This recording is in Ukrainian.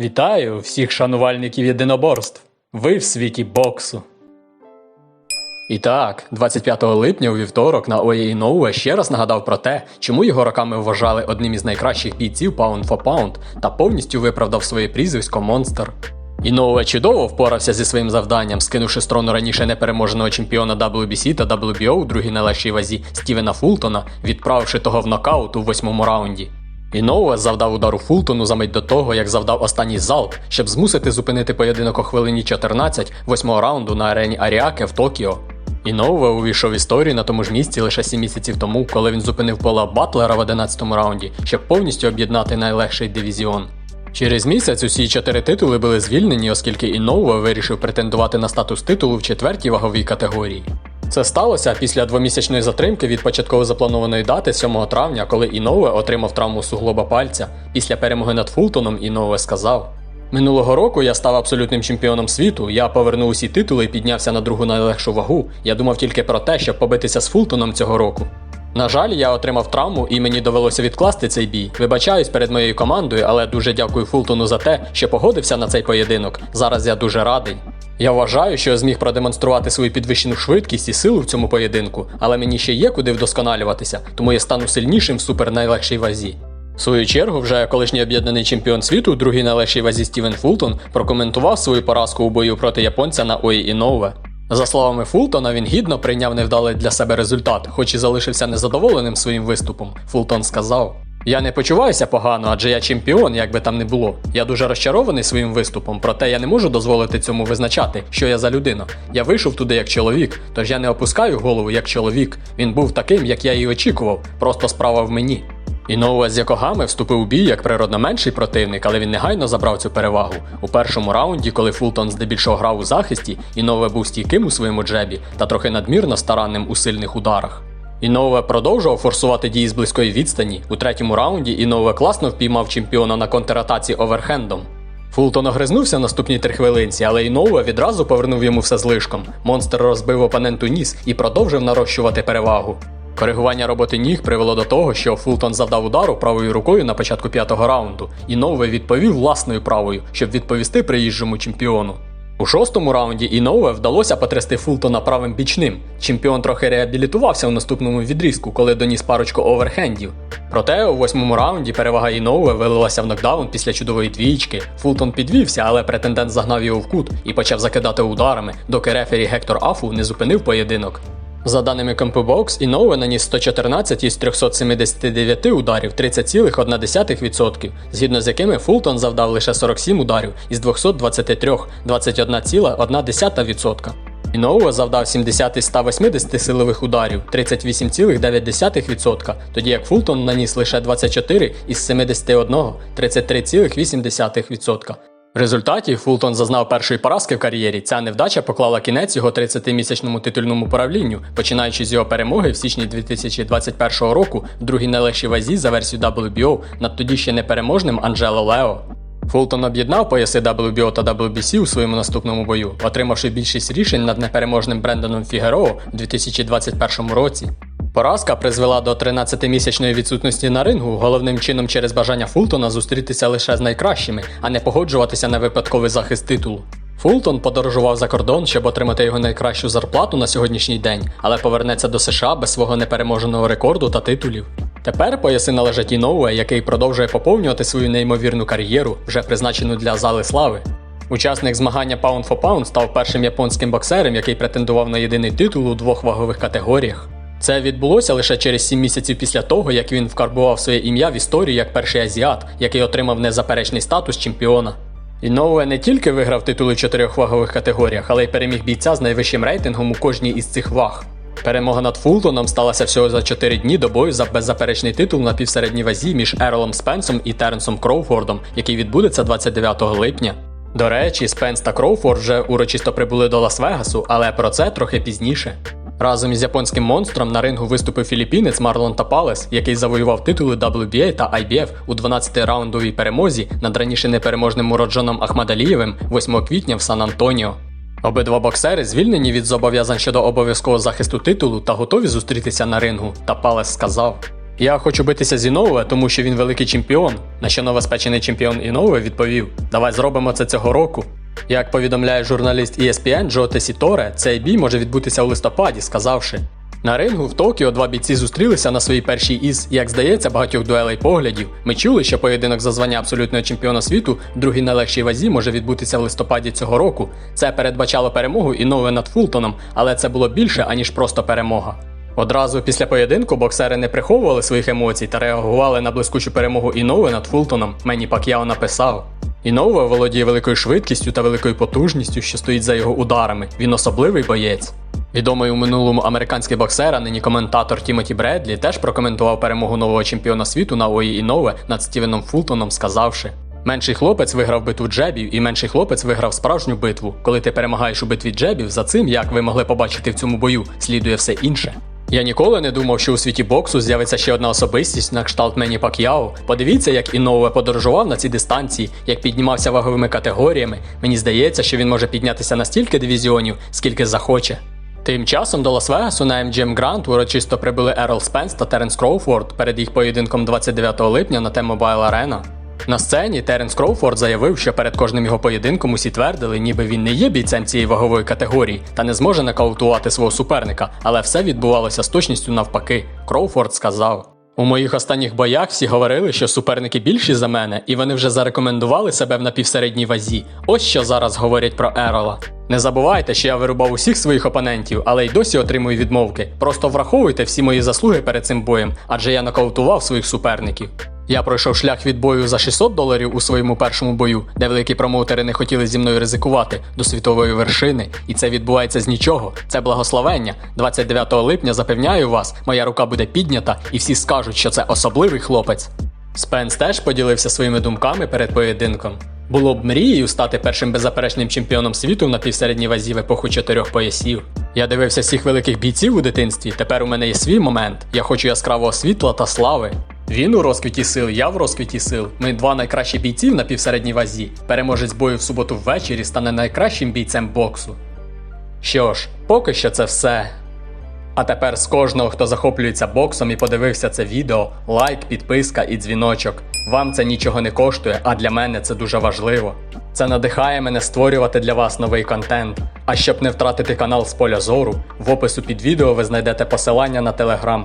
Вітаю всіх шанувальників єдиноборств. Ви в світі боксу. І так, 25 липня у вівторок на OAE Inoue ще раз нагадав про те, чому його роками вважали одним із найкращих бійців Pound for Pound та повністю виправдав своє прізвисько Монстр. Inoue чудово впорався зі своїм завданням, скинувши з раніше непереможеного чемпіона WBC та WBO у другій найлегшій вазі Стівена Фултона, відправивши того в нокаут у восьмому раунді. Іноуе завдав удару Фултону за мить до того, як завдав останній залп, щоб змусити зупинити поєдинок у хвилині 14 восьмого раунду на арені Аріаке в Токіо. Іноуе увійшов в історію на тому ж місці лише 7 місяців тому, коли він зупинив Пола Батлера в 11-му раунді, щоб повністю об'єднати найлегший дивізіон. Через місяць усі чотири титули були звільнені, оскільки Іноуе вирішив претендувати на статус титулу в четвертій ваговій категорії. Це сталося після двомісячної затримки від початково запланованої дати 7 травня, коли Іноуе отримав травму суглоба пальця. Після перемоги над Фултоном Іноуе сказав: Минулого року я став абсолютним чемпіоном світу. Я повернув усі титули і піднявся на другу найлегшу вагу. Я думав тільки про те, щоб побитися з Фултоном цього року. На жаль, я отримав травму і мені довелося відкласти цей бій. Вибачаюсь перед моєю командою, але дуже дякую Фултону за те, що погодився на цей поєдинок. Зараз я дуже радий. Я вважаю, що я зміг продемонструвати свою підвищену швидкість і силу в цьому поєдинку, але мені ще є куди вдосконалюватися, тому я стану сильнішим в супернайлегшій вазі. В свою чергу, вже колишній об'єднаний чемпіон світу у другій найлегшій вазі Стівен Фултон прокоментував свою поразку у бою проти японця на Ої Іноуве. За словами Фултона, він гідно прийняв невдалий для себе результат, хоч і залишився незадоволеним своїм виступом. Фултон сказав: Я не почуваюся погано, адже я чемпіон, як би там не було. Я дуже розчарований своїм виступом, проте я не можу дозволити цьому визначати, що я за людина. Я вийшов туди як чоловік, тож я не опускаю голову як чоловік. Він був таким, як я і очікував, просто справа в мені. Іноуе з Якогами вступив у бій як природно менший противник, але він негайно забрав цю перевагу. У першому раунді, коли Фултон здебільшого грав у захисті, Іноуе був стійким у своєму джебі та трохи надмірно старанним у сильних ударах. Іноуе продовжував форсувати дії з близької відстані. У третьому раунді Іноуе класно впіймав чемпіона на контратаці оверхендом. Фултон огризнувся в наступній трихвилинці, але Іноуе відразу повернув йому все злишком. Монстр розбив опоненту ніс і продовжив нарощувати перевагу. Коригування роботи ніг привело до того, що Фултон завдав удару правою рукою на початку п'ятого раунду, і Іноуе відповів власною правою, щоб відповісти приїжджому чемпіону. У шостому раунді Іноуе вдалося потрясти Фултона правим бічним. Чемпіон трохи реабілітувався у наступному відрізку, коли доніс парочку оверхендів. Проте у восьмому раунді перевага Іноуе вилилася в нокдаун після чудової двічки. Фултон підвівся, але претендент загнав його в кут і почав закидати ударами, доки рефері Гектор Афу не зупинив поєдинок. За даними CompuBox, Іноуе наніс 114 із 379 ударів 30,1%, згідно з якими Фултон завдав лише 47 ударів із 223 21,1%. Іноуе завдав 70 із 180 силових ударів 38,9%, тоді як Фултон наніс лише 24 із 71 33,8%. В результаті Фултон зазнав першої поразки в кар'єрі. Ця невдача поклала кінець його 30-місячному титульному правлінню, починаючи з його перемоги в січні 2021 року в другій найлегшій вазі за версією WBO над тоді ще непереможним Анджело Лео. Фултон об'єднав пояси WBO та WBC у своєму наступному бою, отримавши більшість рішень над непереможним Бренданом Фігероу у 2021 році. Поразка призвела до 13-місячної відсутності на рингу, головним чином через бажання Фултона зустрітися лише з найкращими, а не погоджуватися на випадковий захист титулу. Фултон подорожував за кордон, щоб отримати його найкращу зарплату на сьогоднішній день, але повернеться до США без свого непереможеного рекорду та титулів. Тепер пояси належать Іноуе, який продовжує поповнювати свою неймовірну кар'єру, вже призначену для зали слави. Учасник змагання Pound for Pound став першим японським боксером, який претендував на єдиний титул у двох вагових категоріях. Це відбулося лише через 7 місяців після того, як він вкарбував своє ім'я в історію як перший азіат, який отримав незаперечний статус чемпіона. Іноуе не тільки виграв титули в чотирьох вагових категоріях, але й переміг бійця з найвищим рейтингом у кожній із цих ваг. Перемога над Фултоном сталася всього за 4 дні до бою за беззаперечний титул на півсередній вазі між Ерлом Спенсом і Теренсом Кроуфордом, який відбудеться 29 липня. До речі, Спенс та Кроуфорд вже урочисто прибули до Лас-Вегасу, але про це трохи пізніше. Разом із японським монстром на рингу виступив філіппінець Марлон Тапалес, який завоював титули WBA та IBF у 12-раундовій перемозі над раніше непереможним Муроджоном Ахмадалієвим 8 квітня в Сан-Антоніо. Обидва боксери звільнені від зобов'язань щодо обов'язкового захисту титулу та готові зустрітися на рингу. Тапалес сказав: Я хочу битися з Іноуе, тому що він великий чемпіон. На що новоспечений чемпіон Іноуе відповів: Давай зробимо це цього року. Як повідомляє журналіст ESPN Джо Тесіторе, цей бій може відбутися у листопаді, сказавши. На рингу в Токіо два бійці зустрілися на своїй першій із, як здається, багатьох дуелей поглядів. Ми чули, що поєдинок за звання абсолютного чемпіона світу в другій найлегшій вазі може відбутися в листопаді цього року. Це передбачало перемогу Іноуе над Фултоном, але це було більше аніж просто перемога. Одразу після поєдинку боксери не приховували своїх емоцій та реагували на блискучу перемогу Іноуе над Фултоном. Мені Пак'яо написав. Іноуе володіє великою швидкістю та великою потужністю, що стоїть за його ударами. Він особливий боєць. Відомий у минулому американський боксер, а нині коментатор Тімоті Бредлі теж прокоментував перемогу нового чемпіона світу на Ої Інове над Стівеном Фултоном, сказавши: Менший хлопець виграв битву джебів, і менший хлопець виграв справжню битву. Коли ти перемагаєш у битві джебів, за цим, як ви могли побачити в цьому бою, слідує все інше. Я ніколи не думав, що у світі боксу з'явиться ще одна особистість на кшталт Мені Пак'яо. Подивіться, як Іноуе подорожував на цій дистанції, як піднімався ваговими категоріями. Мені здається, що він може піднятися на стільки дивізіонів, скільки захоче. Тим часом до Лас-Вегасу на MGM Grand урочисто прибули Ерл Спенс та Теренс Кроуфорд перед їх поєдинком 29 липня на T-Mobile Arena. На сцені Теренс Кроуфорд заявив, що перед кожним його поєдинком усі твердили, ніби він не є бійцем цієї вагової категорії та не зможе нокаутувати свого суперника, але все відбувалося з точністю навпаки. Кроуфорд сказав. У моїх останніх боях всі говорили, що суперники більші за мене, і вони вже зарекомендували себе в напівсередній вазі. Ось що зараз говорять про Ерола. Не забувайте, що я вирубав усіх своїх опонентів, але й досі отримую відмовки. Просто враховуйте всі мої заслуги перед цим боєм, адже я нокаутував своїх суперників. Я пройшов шлях від бою за 600 доларів у своєму першому бою, де великі промоутери не хотіли зі мною ризикувати до світової вершини, і це відбувається з нічого. Це благословення. 29 липня запевняю вас, моя рука буде піднята, і всі скажуть, що це особливий хлопець. Спенс теж поділився своїми думками перед поєдинком. Було б мрією стати першим беззаперечним чемпіоном світу на півсередній вазі в епоху чотирьох поясів. Я дивився всіх великих бійців у дитинстві. Тепер у мене є свій момент. Я хочу яскравого світла та слави. Він у розквіті сил, я в розквіті сил. Ми два найкращі бійців на півсередній вазі. Переможець бою в суботу ввечері стане найкращим бійцем боксу. Що ж, поки що це все. А тепер з кожного, хто захоплюється боксом і подивився це відео, лайк, підписка і дзвіночок. Вам це нічого не коштує, а для мене це дуже важливо. Це надихає мене створювати для вас новий контент. А щоб не втратити канал з поля зору, в опису під відео ви знайдете посилання на телеграм.